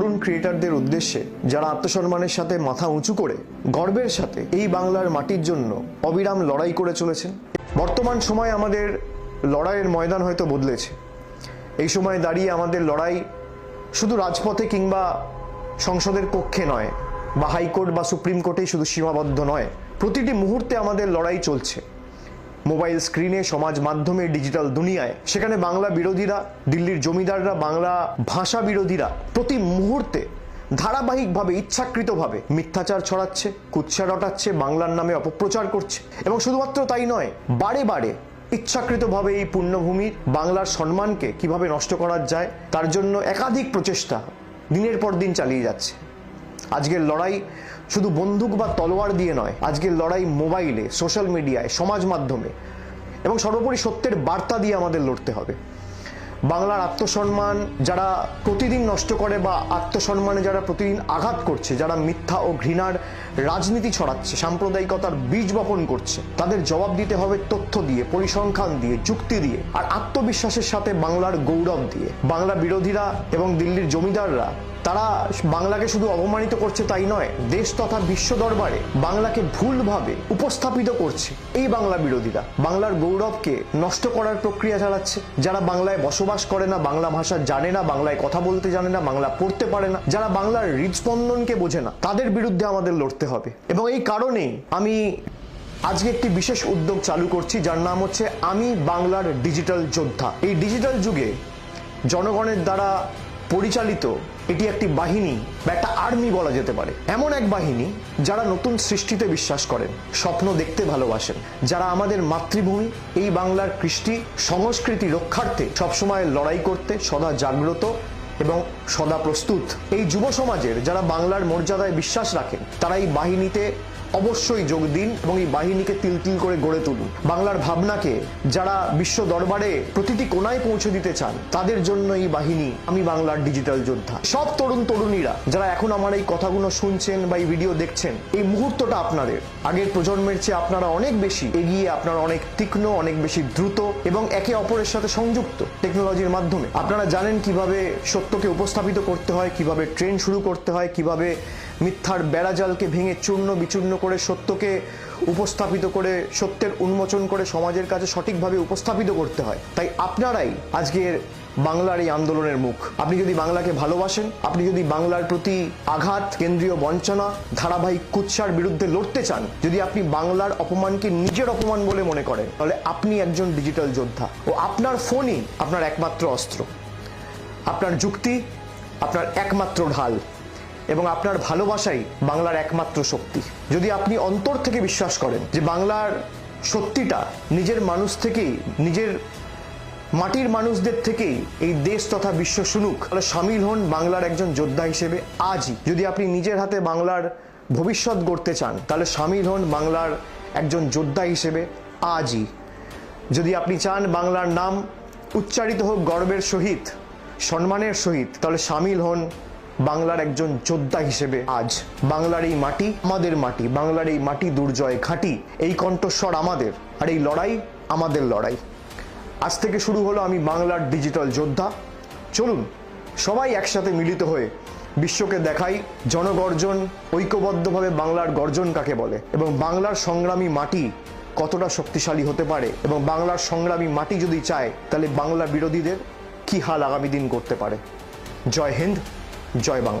তরুণ ক্রিয়েটারদের উদ্দেশ্যে যারা আত্মসম্মানের সাথে মাথা উঁচু করে গর্বের সাথে এই বাংলার মাটির জন্য অবিরাম লড়াই করে চলেছেন। বর্তমান সময় আমাদের লড়াইয়ের ময়দান হয়তো বদলেছে। এই সময় দাঁড়িয়ে আমাদের লড়াই শুধু রাজপথে কিংবা সংসদের কক্ষে নয়, বা হাইকোর্ট বা সুপ্রিম কোর্টেই শুধু সীমাবদ্ধ নয়, প্রতিটি মুহূর্তে আমাদের লড়াই চলছে। মোবাইল স্ক্রিনে সমাজ মাধ্যমে ডিজিটাল দুনিয়ায়। সেখানে বাংলা বিরোধীরা, দিল্লির জমিদাররা, বাংলা ভাষা বিরোধীরা প্রতি মুহূর্তে ধারাবাহিকভাবে, ইচ্ছাকৃতভাবে মিথ্যাচার ছড়াচ্ছে, কুৎসা রটাচ্ছে, বাংলার নামে অপপ্রচার করছে। এবং শুধুমাত্র তাই নয়, বারে বারে ইচ্ছাকৃতভাবে এই পুণ্যভূমির বাংলার সম্মানকে কীভাবে নষ্ট করা যায়, তার জন্য একাধিক প্রচেষ্টা দিনের পর দিন চালিয়ে যাচ্ছে। আজকের লড়াই শুধু বন্দুক বা তলোয়ার দিয়ে নয়, আজকের লড়াই মোবাইলে, সোশ্যাল মিডিয়ায়, সমাজ মাধ্যমে এবং সর্বোপরি সত্যের বার্তা দিয়ে আমাদের লড়তে হবে। বাংলার আত্মসম্মান যারা প্রতিদিন নষ্ট করে বা আত্মসম্মানে যারা প্রতিদিন আঘাত করছে, যারা মিথ্যা ও ঘৃণার রাজনীতি ছড়াচ্ছে, সাম্প্রদায়িকতার বীজ বপন করছে। তাদের জবাব দিতে হবে তথ্য দিয়ে, পরিসংখ্যান দিয়ে, যুক্তি দিয়ে আর আত্মবিশ্বাসের সাথে বাংলার গৌরব দিয়ে। বাংলা বিরোধীরা এবং দিল্লির জমিদাররা, তারা বাংলাকে শুধু অপমানিত করছে তাই নয়, দেশ তথা বিশ্ব দরবারে বাংলাকে ভুলভাবে উপস্থাপিত করছে। এই বাংলা বিরোধীরা, বাংলার গৌরবকে নষ্ট করার প্রক্রিয়া চালাচ্ছে। যারা বাংলায় বসবাস করে না, বাংলা ভাষা জানে না, বাংলায় কথা বলতে জানে না, বাংলা পড়তে পারে না, যারা বাংলার হৃদস্পন্দনকে বোঝে না, তাদের বিরুদ্ধে আমাদের লড়তে হবে। এবং এই কারণেই আমি আজকে একটি বিশেষ উদ্যোগ চালু করছি, যার নাম হচ্ছে আমি বাংলার ডিজিটাল যোদ্ধা। এই ডিজিটাল যুগে জনগণের দ্বারা পরিচালিত এটি একটি বাহিনী বা একটা আর্মি বলা যেতে পারে। এমন এক বাহিনী যারা নতুন সৃষ্টিতে বিশ্বাস করেন, স্বপ্ন দেখতে ভালোবাসেন। যারা আমাদের মাতৃভূমি, এই বাংলার কৃষ্টি সংস্কৃতি রক্ষার্থে সবসময় লড়াই করতে সদা জাগ্রত এবং সদা প্রস্তুত। এই যুব সমাজের যারা বাংলার মর্যাদায় বিশ্বাস রাখেন তারা এই বাহিনীতে অবশ্যই যোগ দিন এবং এই বাহিনীকে তিল তিল করে গড়ে তুলুন। বাংলার ভাবনাকে যারা বিশ্ব দরবারে প্রতিটি কোনায় পৌঁছে দিতে চান, তাদের জন্য এই বাহিনী আমি বাংলার ডিজিটাল যোদ্ধা। সব তরুণ তরুণীরা যারা এখন আমার এই কথাগুলো শুনছেন বা এই ভিডিও দেখছেন, এই মুহূর্তটা আপনাদের। আগের প্রজন্মের চেয়ে আপনারা অনেক বেশি এগিয়ে, আপনারা অনেক তীক্ষ্ণ, অনেক বেশি দ্রুত এবং একে অপরের সাথে সংযুক্ত টেকনোলজির মাধ্যমে। আপনারা জানেন কীভাবে সত্যকে উপস্থাপিত করতে হয়, কীভাবে ট্রেন শুরু করতে হয়, কীভাবে মিথ্যার বেড়াজালকে ভেঙে চূর্ণ বিচূর্ণ করে সত্যকে উপস্থাপিত করে, সত্যের উন্মোচন করে সমাজের কাছে সঠিকভাবে উপস্থাপিত করতে হয়। তাই আপনারাই আজকের বাংলার এই আন্দোলনের মুখ। আপনি যদি বাংলাকে ভালোবাসেন, আপনি যদি বাংলার প্রতি আঘাত, কেন্দ্রীয় বঞ্চনা, ধারাবাহিক কুৎসার বিরুদ্ধে লড়তে চান, যদি আপনি বাংলার অপমানকে নিজের অপমান বলে মনে করেন, তাহলে আপনি একজন ডিজিটাল যোদ্ধা। ও আপনার ফোনই আপনার একমাত্র অস্ত্র। আপনার যুক্তি, আপনার একমাত্র ঢাল। এবং আপনার ভালোবাসাই বাংলার একমাত্র শক্তি। যদি আপনি অন্তর থেকে বিশ্বাস করেন যে বাংলার সত্যিটা নিজের মানুষ থেকেই, নিজের মাটির মানুষদের থেকেই এই দেশ তথা বিশ্ব শুনুক, তাহলে সামিল হন বাংলার একজন যোদ্ধা হিসেবে আজই। যদি আপনি নিজের হাতে বাংলার ভবিষ্যৎ গড়তে চান, তাহলে সামিল হন বাংলার একজন যোদ্ধা হিসেবে আজই। যদি আপনি চান বাংলার নাম উচ্চারিত হোক গর্বের সহিত, সম্মানের সহিত, তাহলে সামিল হন বাংলার একজন যোদ্ধা হিসেবে আজ বাংলার এই মাটি আমাদের মাটি, বাংলার এই মাটি দুর্জয় ঘাঁটি, এই কণ্ঠস্বর আমাদের আর এই লড়াই আমাদের লড়াই। আজ থেকে শুরু হলো আমি বাংলার ডিজিটাল যোদ্ধা। চলুন, সবাই একসাথে মিলিত হয়ে বিশ্বকে দেখাই জনগর্জন, ঐক্যবদ্ধভাবে বাংলার গর্জন কাকে বলে এবং বাংলার সংগ্রামী মাটি কতটা শক্তিশালী হতে পারে এবং বাংলার সংগ্রামী মাটি যদি চায়, তাহলে বাংলা বিরোধীদের কি হাল আগামী দিন করতে পারে? জয় হিন্দ। জয় বাংলা